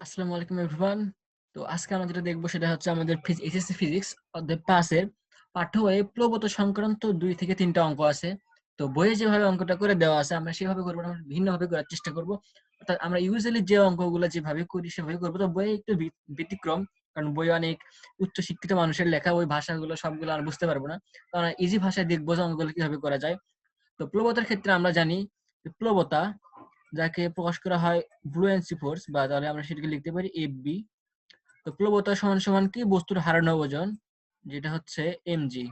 আসসালামু আলাইকুম এভরিওয়ান তো আজকে আমরা যেটা দেখব সেটা হচ্ছে আমাদের এসএসসি ফিজিক্স অধ্যায় পাঁচের পাঠ্য বইয়ে সংক্রান্ত দুই থেকে তিনটা অঙ্ক আছে। তো বইয়ে যেভাবে অঙ্কটা করে দেওয়া আছে, আমরা সেভাবে করব আমরা ভিন্নভাবে করার চেষ্টা করব। অর্থাৎ আমরা ইউজুয়ালি যে অঙ্কগুলো যেভাবে করি, সেভাবে করব। তো বইয়ে একটু ব্যতিক্রম, কারণ বই অনেক উচ্চ শিক্ষিত মানুষের লেখা, ওই ভাষাগুলো সবগুলো আমরা বুঝতে পারব না। তো আমরা ইজি ভাষায় দেখব যে অঙ্কগুলো কীভাবে করা যায়। তো প্লবতার ক্ষেত্রে আমরা জানি প্লবতা যাকে প্রকাশ করা হয় ব্লু ব্লুয়েন্সি ফোর্স বা তাহলে আমরা সেটাকে লিখতে পারি এফ বি তো প্লবতা সমান সমান কি? বস্তুর হারানো ওজন, যেটা হচ্ছে এমজি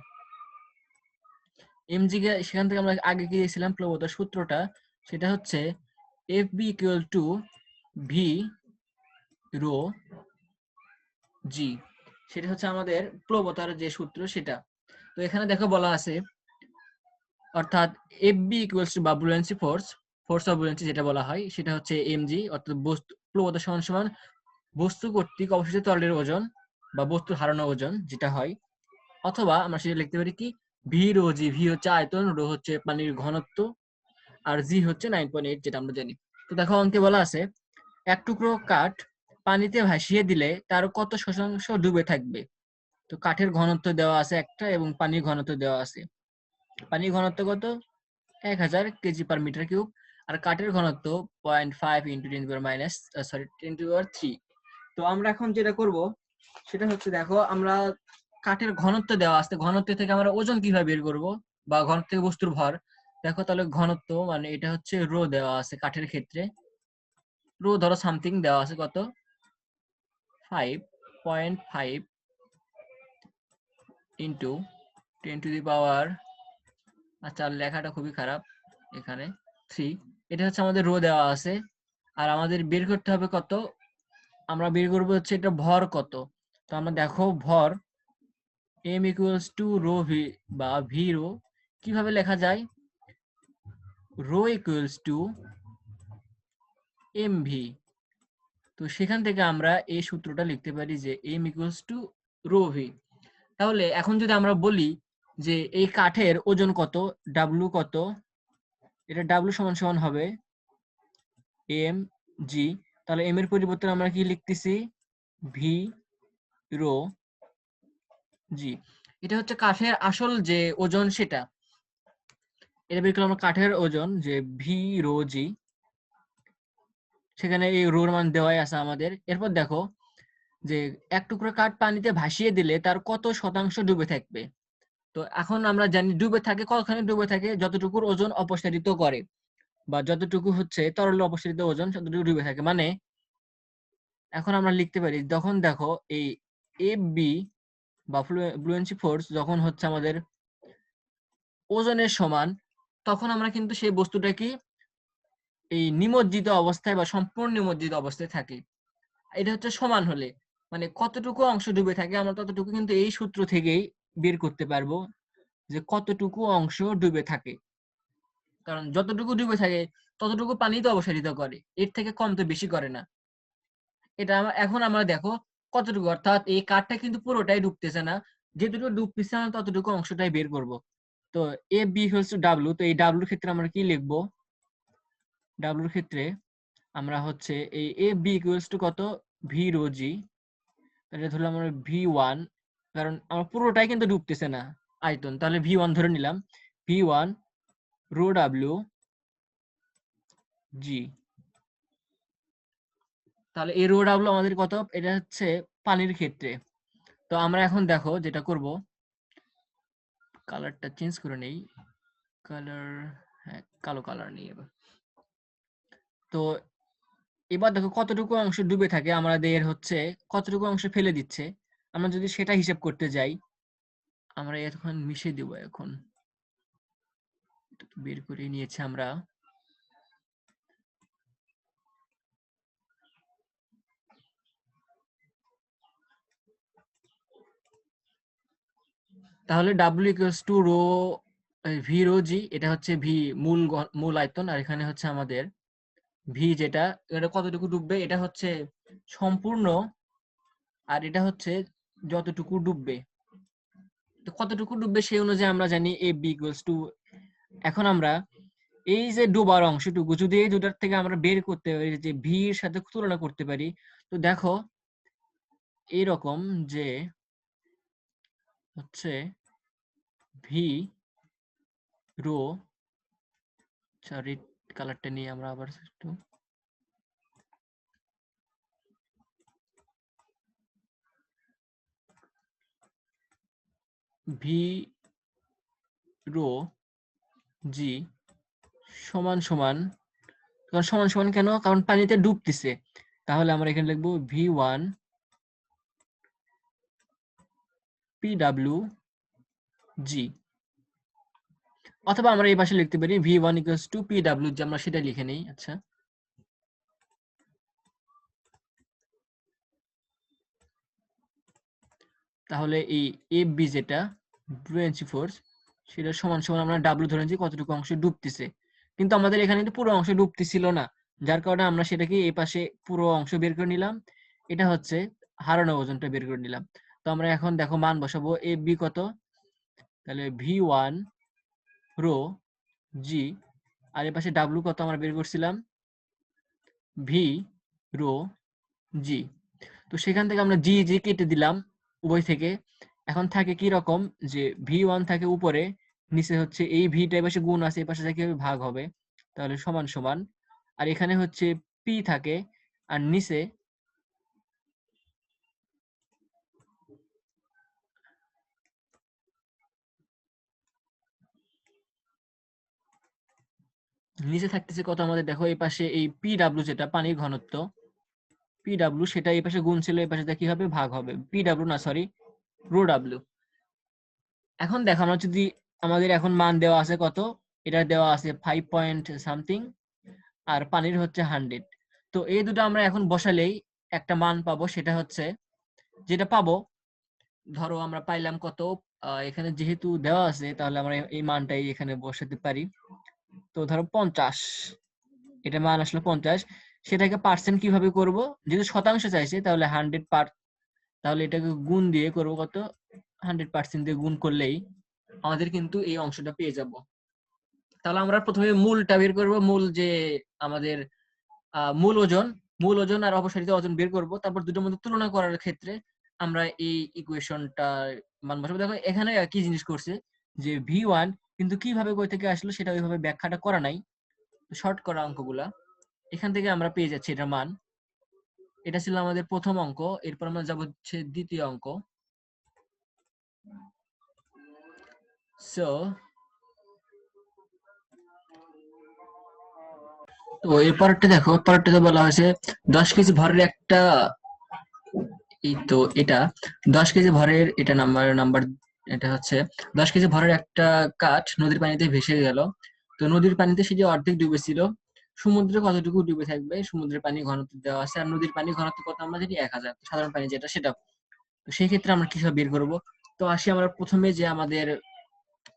এমজি সেখান থেকে আমরা আগে গিয়েছিলাম প্লবতার সূত্রটা, সেটা হচ্ছে F B equal to V rho G সেটা হচ্ছে আমাদের প্লবতার যে সূত্র সেটা। তো এখানে দেখো বলা আছে, অর্থাৎ এফ বি ইকুয়ালস টু বা ফোর্স ফোর্স অফ বুলেন্সি যেটা বলা হয়, সেটা হচ্ছে এমজি অর্থাৎ বস্তু প্লবতা সমান সমান বস্তু কর্তৃক অবশিষ্ট তরলের ওজন বা বস্তুর হারানো ওজন যেটা হয়। অথবা আমরা সেটা লিখতে পারি কি ভি রো জি ভি হচ্ছে আয়তন রো হচ্ছে পানির ঘনত্ব, আর জি হচ্ছে নাইন পয়েন্ট এইট যেটা আমরা জানি। তো দেখো অঙ্কে বলা আছে, এক টুকরো কাঠ পানিতে ভাসিয়ে দিলে তার কত শতাংশ ডুবে থাকবে? তো কাঠের ঘনত্ব দেওয়া আছে একটা এবং পানির ঘনত্ব দেওয়া আছে। পানির ঘনত্ব কত? এক হাজার কেজি পার মিটার কিউব আর কাঠের ঘনত্ব point five into ten power minus sorry ten to power three তো আমরা এখন যেটা করব, সেটা হচ্ছে দেখো, আমরা কাঠের ঘনত্ব দেওয়া আছে, ঘনত্ব থেকে আমরা ওজন কীভাবে বের করব, বা ঘনত্ব থেকে বস্তুর ভর। দেখো তাহলে ঘনত্ব মানে এটা হচ্ছে রো দেওয়া আছে কাঠের ক্ষেত্রে। রো ধরো সামথিং দেওয়া আছে কত? Five point five into ten to the power আচ্ছা লেখাটা খুবই খারাপ, এখানে থ্রি এটা হচ্ছে আমাদের রো দেওয়া আছে। আর আমাদের বের করতে হবে কত? আমরা বের করব হচ্ছে এটা ভর কত? তো আমরা দেখো ভর M equals to rho V বা ভি রো কীভাবে লেখা যায়? Rho equals to M V তো সেখান থেকে আমরা এই সূত্রটা লিখতে পারি যে M equals to rho V তাহলে এখন যদি আমরা বলি যে এই কাঠের ওজন কত? ডাব্লু কত? এটা ডাব্লু সমান সমান হবে এম জি তাহলে এম এর পরিবর্তে আমরা কি লিখতেছি? ভি রো জি এটা হচ্ছে কাঠের আসল যে ওজন সেটা। এটা বের করলাম আমরা কাঠের ওজন যে ভি রো জি সেখানে এই রোর মান দেওয়াই আছে আমাদের। এরপর দেখো যে এক টুকরো কাঠ পানিতে ভাসিয়ে দিলে তার কত শতাংশ ডুবে থাকবে? তো এখন আমরা জানি ডুবে থাকে, কতখানি ডুবে থাকে, যতটুকুর ওজন অপসারিত করে বা যতটুকু হচ্ছে তরল অপসারিত ওজন ততটুকু ডুবে থাকে। মানে এখন আমরা লিখতে পারি, যখন দেখো এই এফ বি বা ফ্লুয়েন্সি ফোর্স যখন হচ্ছে আমাদের ওজনের সমান, তখন আমরা কিন্তু সেই বস্তুটা কি এই নিমজ্জিত অবস্থায় বা সম্পূর্ণ নিমজ্জিত অবস্থায় থাকি। এটা হচ্ছে সমান হলে মানে কতটুকু অংশ ডুবে থাকে, আমরা ততটুকু কিন্তু এই সূত্র থেকেই বের করতে পারব যে কতটুকু অংশ ডুবে থাকে। কারণ যতটুকু ডুবে থাকে, ততটুকু পানি তো অবসারিত করে। এর থেকে কম তো বেশি করে না। এটা এখন আমরা দেখো কতটুকু, অর্থাৎ এই কাঠটা কিন্তু পুরোটাই ডুবতেছে না। যেটুকু ডুবতেছে আমরা ততটুকু অংশটাই বের করব। তো এ বি টু ডাব্লু তো এই ডাব্লুর ক্ষেত্রে আমরা কি লিখব? ডাব্লুর ক্ষেত্রে আমরা হচ্ছে এই এ বি কত? ভি রো জি এটা ধরলাম আমরা ভি ওয়ান কারণ আমার পুরোটাই কিন্তু ডুবতেছে না আয়তন। তাহলে ভি ওয়ান ধরে নিলাম। V one rho W G তাহলে এই রো ডাব্লিউ আমাদের কত? এটা হচ্ছে পানির ক্ষেত্রে। তো আমরা এখন দেখো যেটা করব। কালারটা চেঞ্জ করে নেই। কালার হ্যাঁ কালো কালার নিয়ে এবার। তো এবার দেখো কতটুকু অংশ ডুবে থাকে, আমাদের হচ্ছে কতটুকু অংশ ফেলে দিচ্ছে। আমরা যদি সেটা হিসাব করতে যাই, আমরা এখন মিশিয়ে দেবো এখন। বের করে নিয়েছি আমরা। তাহলে W equals to rho V rho G এটা হচ্ছে ভি মূল মূল আয়তন, আর এখানে হচ্ছে আমাদের ভি যেটা, এটা কতটুকু ডুববে? এটা হচ্ছে সম্পূর্ণ, আর এটা হচ্ছে যতটুকু ডুববে। তো কতটুকু ডুববে সেই অনুযায়ী আমরা জানি এ বি ইকুয়ালস টু এখন আমরা এই যে ডোবার অংশটুকু, যদি এই দুটার থেকে আমরা বের করতে পারি, যে ভি এর সাথে তুলনা করতে পারি, তো দেখো এরকম যে হচ্ছে ভি রো সরি কালারটা নিয়ে আমরা আবার একটু ভি রো জি সমান সমান, কারণ সমান সমান কেন? কারণ পানিতে ডুবতেছে। তাহলে আমরা এখানে লিখব V one P W G. অথবা আমরা এই পাশে লিখতে পারি V one equals to P W G আমরা সেটা লিখে নেই আচ্ছা। তাহলে এই এফ বি যেটা ব্রুয়েন্সি ফোর্স সেটা সমান সমান আমরা ডাব্লিউ ধরে নিচ্ছি কতটুকু অংশ ডুবতেছে। কিন্তু আমাদের এখানে কিন্তু পুরো অংশ ডুবতেছিল না, যার কারণে আমরা সেটাকে এই পাশে পুরো অংশ বের করে নিলাম। এটা হচ্ছে হারানো ওজনটা বের করে নিলাম। তো আমরা এখন দেখো মান বসাবো এ বি কত? তাহলে ভি ওয়ান রো জি আর এ পাশে ডাব্লু কত আমরা বের করছিলাম? ভি রো জি তো সেখান থেকে আমরা জি জি কেটে দিলাম। উভয় থেকে। এখন থাকে কি রকম যে ভি ওয়ান থাকে উপরে, নিচে হচ্ছে এই ভিটা পাশে গুণ আছে এই পাশে থেকে ভাগ হবে? তাহলে সমান সমান। আর এখানে হচ্ছে পি থাকে, আর নিচে নিচে থাকতেছে কত আমাদের? দেখো এই পাশে এই পি ডাব্লিউ যেটা, পানির ঘনত্ব। পি ডাব্লিউ সেটা এই পাশে গুণ ছিল, এই পাশে কি হবে, ভাগ হবে। পি ডাব্লিউ না সরি রো ডাব্লিউ এখন দেখো আমরা যদি আমাদের এখন মান দেওয়া আছে কত? এটা দেওয়া আছে ফাইভ পয়েন্ট সামথিং আর পানির হচ্ছে হান্ড্রেড তো এই দুটো আমরা এখন বসালেই একটা মান পাবো, সেটা হচ্ছে যেটা পাবো, ধরো আমরা পাইলাম কত? এখানে যেহেতু দেওয়া আছে, তাহলে আমরা এই মানটাই এখানে বসাতে পারি। তো ধরো পঞ্চাশ। এটা মান আসলে পঞ্চাশ। সেটাকে পার্সেন্ট কীভাবে করব? যদি শতাংশ চাইছে, তাহলে হান্ড্রেড পার তাহলে এটাকে গুণ দিয়ে করব কত? হান্ড্রেড পার্সেন্ট দিয়ে গুণ করলেই আমাদের কিন্তু এই অংশটা পেয়ে যাব। তাহলে আমরা প্রথমে মূলটা বের করব, মূল যে আমাদের মূল ওজন মূল ওজন আর অপসারিত ওজন বের করব। তারপর দুটোর মধ্যে তুলনা করার ক্ষেত্রে আমরা এই ইকুয়েশনটা মান বসাবো। দেখো, এখানে কি জিনিস করছে? যে ভি ওয়ান কিন্তু কীভাবে কই থেকে আসলো, সেটা ওইভাবে ব্যাখ্যাটা করা নাই। শর্ট করা অঙ্কগুলা। এখান থেকে আমরা পেয়ে যাচ্ছি এটার মান। এটা ছিল আমাদের প্রথম অঙ্ক, এরপর আমরা যাব হচ্ছে দ্বিতীয় অঙ্ক। সো তো এরপরটা দেখো পরেরটাতে বলা হয়েছে দশ কেজি ভরের একটা এই তো এটা, দশ কেজি ভরের এটা নাম্বার নাম্বার এটা হচ্ছে দশ কেজি ভরের একটা কাঠ নদীর পানিতে ভেসে গেল। তো নদীর পানিতে সেটি অর্ধেক ডুবেছিল সমুদ্রে কতটুকু ডুবে থাকবে? সমুদ্রের পানি ঘনত্ব দেওয়া আছে আর নদীর পানি ঘনত্ব কত? আমরা জানি এক হাজার। সাধারণ পানি যেটা, সেটা। তো সেই ক্ষেত্রে আমরা কীভাবে বের করব? তো আসি আমরা প্রথমে যে আমাদের,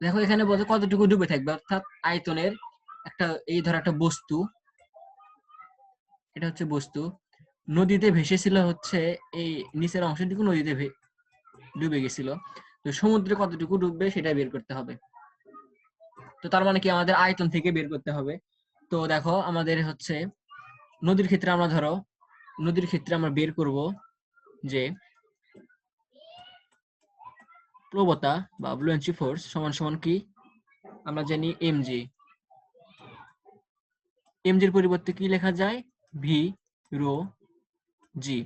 দেখো এখানে বলতে কতটুকু ডুবে থাকবে? অর্থাৎ আয়তনের একটা, এই ধর একটা বস্তু। এটা হচ্ছে বস্তু। নদীতে ভেসেছিল হচ্ছে এই নিচের অংশটুকু নদীতে ডুবে গেছিল। তো সমুদ্রে কতটুকু ডুববে সেটা বের করতে হবে। তো তার মানে কি আমাদের আয়তন থেকে বের করতে হবে। তো দেখো, আমাদের হচ্ছে নদীর ক্ষেত্রে আমরা ধরো, নদীর ক্ষেত্রে আমরা বের করব যে প্রবতা বা ব্লুয়েন্সি ফোর্স সমান সমান কি? আমরা জানি এমজি এমজির পরিবর্তে কি লেখা যায়? ভি রো জি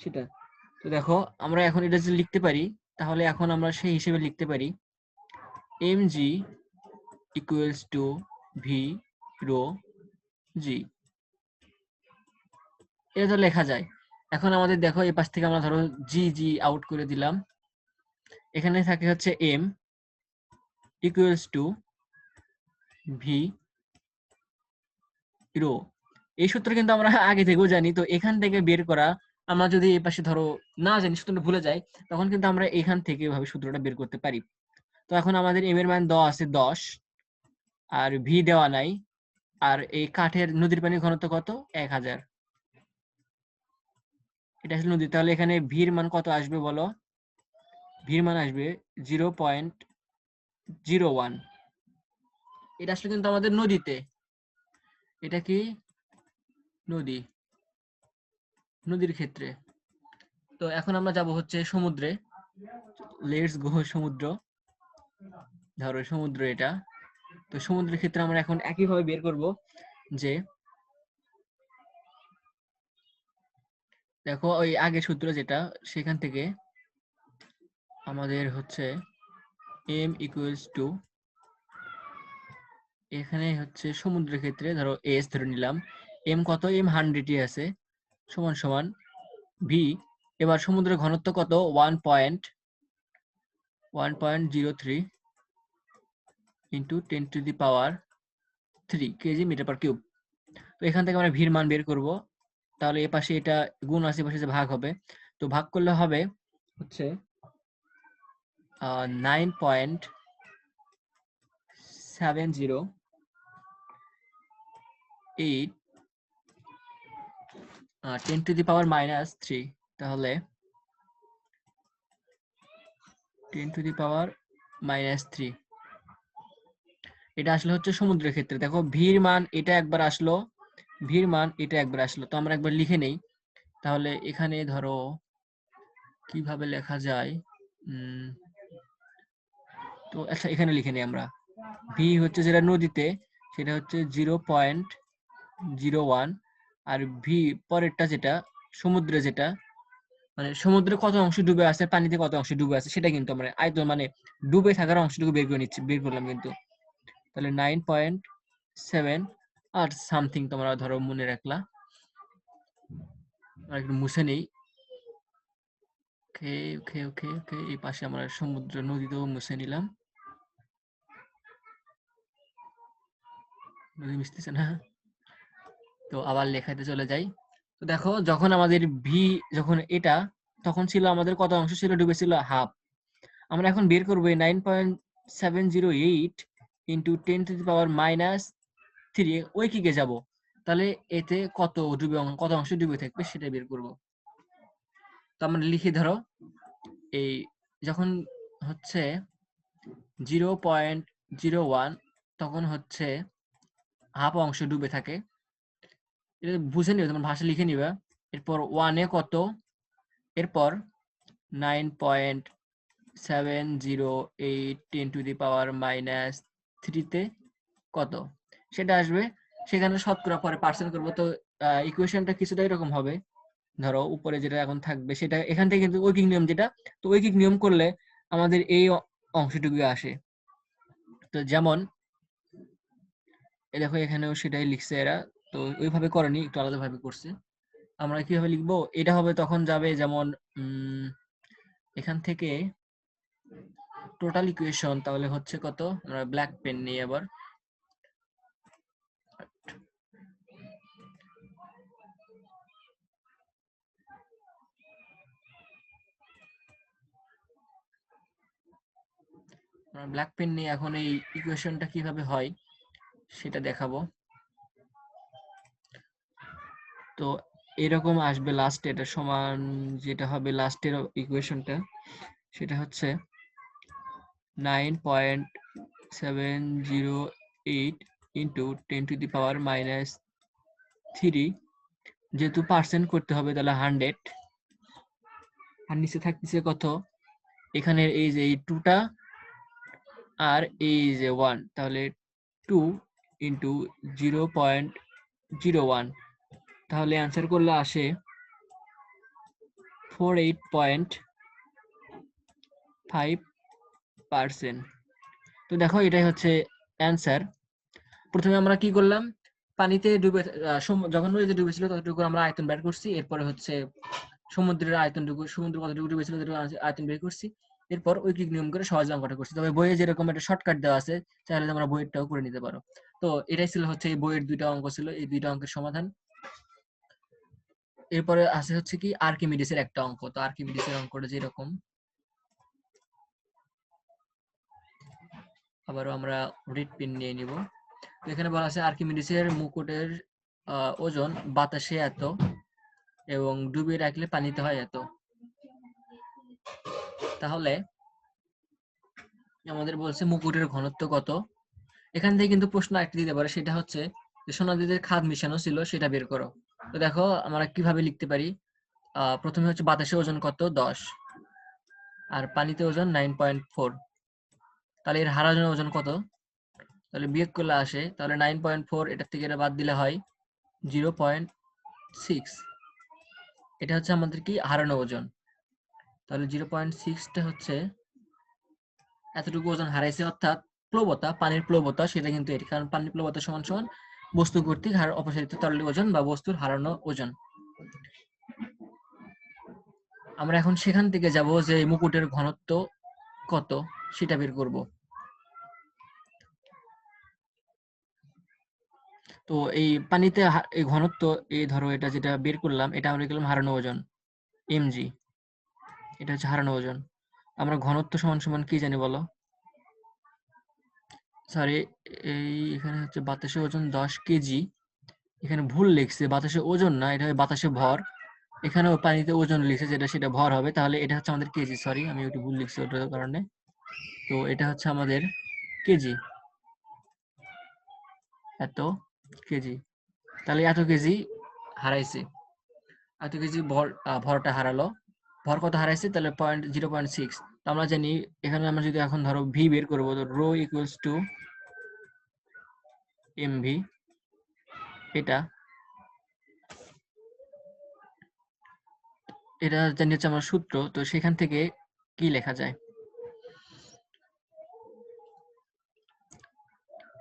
সেটা। তো দেখো, আমরা এখন এটা যদি লিখতে পারি, তাহলে এখন আমরা সেই হিসেবে লিখতে পারি M G equals to V G. এটা তো লেখা যায়। এখন আমাদের দেখো, এই পাশ থেকে আমরা ধরো জি জি আউট করে দিলাম। এখানে থাকে হচ্ছে M equals to V rho এই সূত্র কিন্তু আমরা আগে থেকেও জানি, তো এখান থেকে বের করা, আমরা যদি এই পাশে ধরো না জানি, সূত্রটা ভুলে যাই, তখন কিন্তু আমরা এখান থেকে এভাবে সূত্রটা বের করতে পারি। তো এখন আমাদের এম এর মান দেওয়া আছে দশ, আর ভি দেওয়া নাই। আর এই কাঠের নদীর পানির ঘনত্ব কত? এক হাজার। এটা আসলে নদী। তাহলে এখানে ভির মান কত আসবে বলো? ভির মান আসবে জিরো পয়েন্ট জিরো ওয়ান। এটা আসলে কিন্তু আমাদের নদীতে। এটা কি? নদী। নদীর ক্ষেত্রে। তো এখন আমরা যাব হচ্ছে সমুদ্রে। লেটস গো সমুদ্র। ধরো সমুদ্র এটা। তো সমুদ্রের ক্ষেত্রে আমরা এখন একইভাবে বের করব যে দেখো ওই আগে সূত্র যেটা, সেখান থেকে আমাদের হচ্ছে এম ইকুয়ালস টু এখানে হচ্ছে সমুদ্রের ক্ষেত্রে ধরো এস ধরে নিলাম এম কত? এম হান্ড্রেডই আছে, সমান সমান ভি এবার সমুদ্রের ঘনত্ব কত? One point one point zero three into ten to the power three kg metre per cube তো এখান থেকে আমরা ভির মান বের করব। তাহলে এ পাশে এটা গুণ আছে পাশে ভাগ হবে, তো ভাগ করলে হবে হচ্ছে nine point seven zero eight ten to the power minus three তাহলে ten to the power minus three এটা আসলে হচ্ছে সমুদ্রের ক্ষেত্রে। দেখো ভির মান এটা একবার আসলো ভির মান এটা একবার আসলো। তো আমরা একবার লিখে নেই। তাহলে এখানে ধরো, কীভাবে লেখা যায়? তো আচ্ছা এখানে লিখে নিই আমরা। ভি হচ্ছে যেটা নদীতে, সেটা হচ্ছে জিরো পয়েন্ট জিরো ওয়ান। আর ভি পরেরটা যেটা, সমুদ্রে যেটা মানে সমুদ্রে কত অংশ ডুবে আছে, পানিতে কত অংশ ডুবে আছে, সেটা কিন্তু আমরা আয়তন মানে ডুবে থাকার অংশটুকু বের করে নিচ্ছি, বের করলাম কিন্তু। তাহলে নাইন পয়েন্ট সেভেন আর সামথিং তোমরা ধরো মনে রাখলা। একটু মুছে নেই। ওকে ওকে ওকে এই পাশে আমরা সমুদ্র নদীতেও মুছে নিলাম। নদী মিশতেছে না। তো আবার লেখাতে চলে যাই। তো দেখো, যখন আমাদের ভি যখন এটা, তখন ছিল আমাদের কত অংশ? ছিল ডুবে ছিল হাফ আমরা এখন বের করব nine point seven zero eight into ten to the power minus three ওই কিকে যাব। তাহলে এতে কত ডুবে কত অংশ ডুবে থাকবে সেটা বের করব। তো আমরা লিখে ধরো, এই যখন হচ্ছে জিরো পয়েন্ট জিরো ওয়ান তখন হচ্ছে হাফ অংশ ডুবে থাকে। এটা বুঝে নিবে তোমার ভাষা লিখে নিবে। এরপর ওয়ানে কত? এরপর nine point seven zero eight ten to the power minus থ্রিতে কত? সেটা আসবে, সেখানে শতকরা পরে পার্সেন্ট করব। তো ইকুয়েশনটা কিছুটা এরকম হবে। ধরো, উপরে যেটা এখন থাকবে, সেটা এখান থেকে কিন্তু ঐকিক নিয়ম যেটা, তো ঐকিক নিয়ম করলে আমাদের এই অংশটুকু আসে। তো যেমন এই দেখো এখানেও সেটাই লিখছে এরা, তো ওইভাবে করেনি, একটু আলাদা ভাবে করছে। আমরা কীভাবে লিখব? এটা হবে, তখন যাবে যেমন, উম, এখান থেকে টোটাল ইকুয়েশন তাহলে হচ্ছে কত? আমরা ব্ল্যাক পেন নিই আবার। ব্ল্যাক পেন নিয়ে এখন এই ইকুয়েশনটা কীভাবে হয়, সেটা দেখাবো। তো এরকম আসবে লাস্টে এটা সমান যেটা হবে লাস্টের ইকুয়েশনটা সেটা হচ্ছে nine point seven zero eight into ten to power minus three যেহেতু পার্সেন্ট করতে হবে তাহলে হান্ড্রেড আর নিচে থাকতেছে কত? এখানে এই যে এই টুটা আর এই যে ওয়ান তাহলে two into zero point zero one তাহলে অ্যান্সার করলে আসে four eight point five percent. তো দেখো, এটাই হচ্ছে অ্যান্সার। প্রথমে আমরা কি করলাম? পানিতে ডুবে যখন নদীতে ডুবেছিল ততটুকু আমরা আয়তন বের করছি। এরপরে হচ্ছে সমুদ্রের আয়তনটুকু, সমুদ্র কতটুকু ডুবেছিল আয়তন বের করছি। এরপর ঐকিক নিয়ম করে সহজ অঙ্কটা করছি। তবে বইয়ে যেরকম একটা শর্টকাট দেওয়া আছে চাইলে তোমরা বইয়েরটাও করে নিতে পারো। তো এটাই ছিল হচ্ছে এই বইয়ের দুইটা অঙ্ক ছিল, এই দুইটা অঙ্কের সমাধান। এরপরে আছে হচ্ছে কি আর্কিমিডিসের একটা অঙ্ক। তো আর্কিমিডিসের অঙ্কটা যেরকম আবারও আমরা রিড পিন নিয়ে নিব। এখানে বলা আছে আর্কিমিডিসের মুকুটের ওজন বাতাসে এত এবং ডুবিয়ে রাখলে পানিতে হয় এত। তাহলে আমাদের বলছে মুকুটের ঘনত্ব কত। এখান থেকে কিন্তু প্রশ্ন একটা দিতে পারে, সেটা হচ্ছে যে সোনা দুধের খাদ মিশানো ছিল, সেটা বের করো। তো দেখো আমরা কীভাবে লিখতে পারি? প্রথমে হচ্ছে বাতাসে ওজন কত? দশ। আর পানিতে ওজন নাইন পয়েন্ট ফোর তাহলে এর হারাজনের ওজন কত? তাহলে বিয়োগ করলে আসে, তাহলে নাইন পয়েন্ট ফোর এটার থেকে এটা বাদ দিলে হয় জিরো পয়েন্ট সিক্স এটা হচ্ছে আমাদের কি? হারানো ওজন। তাহলে জিরো পয়েন্ট সিক্সটা হচ্ছে এতটুকু ওজন হারাইছে, অর্থাৎ প্লবতা, পানির প্লবতা, সেটা কিন্তু এটি কারণ পানির প্লবতা সমান সমান বস্তু কর্তৃক হার, অপসারিত তরলের ওজন বা বস্তুর হারানো ওজন। আমরা এখন সেখান থেকে যাব যে মুকুটের ঘনত্ব কত সেটা বের করব। তো এই পানিতে এই ঘনত্ব, এই ধরো এটা যেটা বের করলাম, এটা আমরা লিখলাম হারানো ওজন এমজি এটা হচ্ছে হারানো ওজন। আমরা ঘনত্ব সমান সমান কি জানি বলো? সরি এই এখানে হচ্ছে বাতাসে ওজন দশ কেজি। এখানে ভুল লিখছে বাতাসে ওজন না, এটা বাতাসে ভর। এখানেও পানিতে ওজন লিখছে যেটা সেটা ভর হবে। তাহলে এটা হচ্ছে আমাদের কেজি সরি আমি একটু ভুল লিখছি ওটার কারণে। তো এটা হচ্ছে আমাদের কেজি। এত কেজি। তাহলে এত কেজি হারাইছে। এত কেজি ভর ভরটা হারালো। ভর কত হারাইছে? তাহলে পয়েন্ট জিরো পয়েন্ট সিক্স আমরা জানি, এখানে আমরা যদি এখন ধরো ভি বের করব, তো rho equals to M V এটা এটা জানি হচ্ছে আমার সূত্র, তো সেখান থেকে কি লেখা যায়?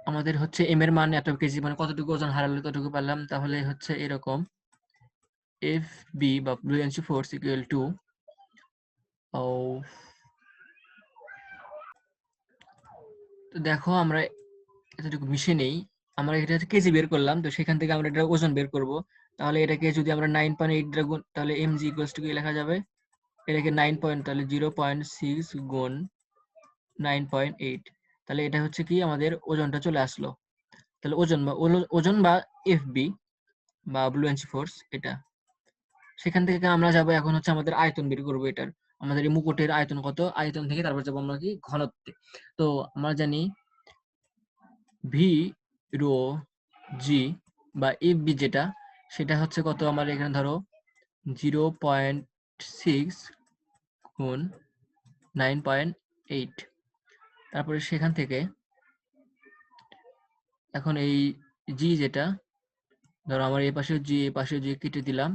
আমাদের হচ্ছে এম এর মান এত কেজি মানে কতটুকু ওজন হারালে ততটুকু পেলাম তাহলে হচ্ছে এরকম এফ বি বা ব্লু বুয়ান্সি ফোর্স ইকুয়াল টু তো দেখো আমরা এতটুকু মিশে নেই। আমরা এটা কেজি বের করলাম, তো সেখান থেকে আমরা এটা ওজন বের করব। তাহলে এটাকে যদি আমরা নাইন পয়েন্ট এইট গুণ তাহলে এম জি ইকুয়ালস টু কি লেখা যাবে? এটাকে নাইন পয়েন্ট তাহলে জিরো পয়েন্ট সিক্স গুণ নাইন পয়েন্ট এইট তাহলে এটা হচ্ছে কি? আমাদের ওজনটা চলে আসলো। তাহলে ওজন বা ওজন বা এফ বি বা ব্লুয়েন্সি ফোর্স এটা। সেখান থেকে আমরা যাব, এখন হচ্ছে আমাদের আয়তন বের করব এটার। আমাদের এই মুকুটের আয়তন কত? আয়তন থেকে তারপর যাব আমরা কি? ঘনত্বে। তো আমরা জানি ভি রো, জি বা এফ বি যেটা, সেটা হচ্ছে কত আমার এখানে ধরো জিরো পয়েন্ট সিক্স গুণ নাইন পয়েন্ট এইট। তারপরে সেখান থেকে এখন এই জি যেটা, ধরো আমার এই পাশে জি এই পাশে জি কেটে দিলাম,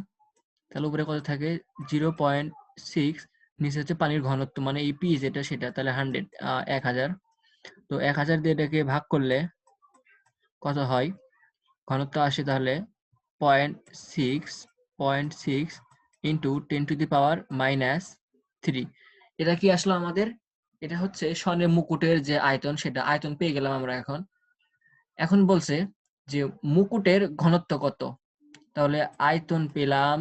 তাহলে উপরে কত থাকে? জিরো পয়েন্ট সিক্স, নিচে হচ্ছে পানির ঘনত্ব মানে এই পি যেটা, সেটা, তাহলে হান্ড্রেড এক হাজার। তো এক হাজার দিয়ে এটাকে ভাগ করলে কত হয়? ঘনত্ব আসে তাহলে point six point six into ten to the power minus three এটা কি আসলো আমাদের? এটা হচ্ছে স্বর্ণের মুকুটের যে আয়তন, সেটা আয়তন পেয়ে গেলাম আমরা এখন। এখন বলছে যে মুকুটের ঘনত্ব কত? তাহলে আয়তন পেলাম,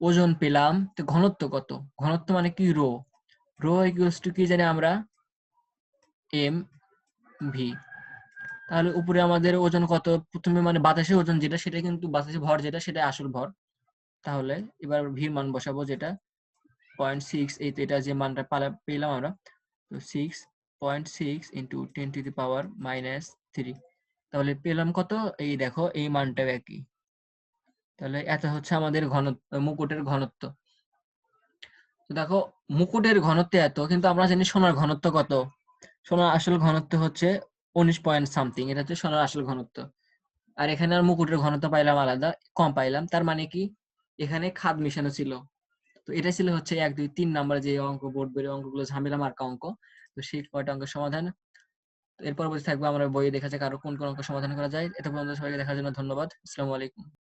ওজন পেলাম, তো ঘনত্ব কত? ঘনত্ব মানে কি? রো। রো ইকুয়ালস টু কি জানি আমরা? এম ভি তাহলে উপরে আমাদের ওজন কত? প্রথমে মানে বাতাসে ওজন যেটা, সেটা কিন্তু বাতাসে ভর যেটা, সেটা আসল ভর। তাহলে এবার ভির মান বসাবো যেটা। পয়েন্ট সিক্স এই এটা যে মানটা পালা- পেলাম আমরা। তো six point six into ten to the power minus three তাহলে পেলাম কত? এই দেখো, এই মানটাও একই। তাহলে এত হচ্ছে আমাদের ঘনত্ব, মুকুটের ঘনত্ব। তো দেখো, মুকুটের ঘনত্ব এত, কিন্তু আমরা জানি সোনার ঘনত্ব কত? সোনার আসল ঘনত্ব হচ্ছে উনিশ পয়েন্ট সামথিং এটা হচ্ছে সোনার আসল ঘনত্ব। আর এখানে আর মুকুটের ঘনত্ব পাইলাম আলাদা, কম পাইলাম, তার মানে কি? এখানে খাদ মিশানো ছিল। তো এটা ছিল হচ্ছে এক, দুই, তিন নাম্বার যে অঙ্ক বোর্ড বের অঙ্কগুলো, ঝামেলা মার্কা অঙ্ক। তো সেই কয়টা অঙ্কের সমাধান? এর পরবর্তী থাকবে, আমরা বইয়ে দেখা যাক আরও কোন কোন অঙ্ক সমাধান করা যায়। এত পর্যন্ত সবাইকে দেখার জন্য ধন্যবাদ। আসসালামু আলাইকুম।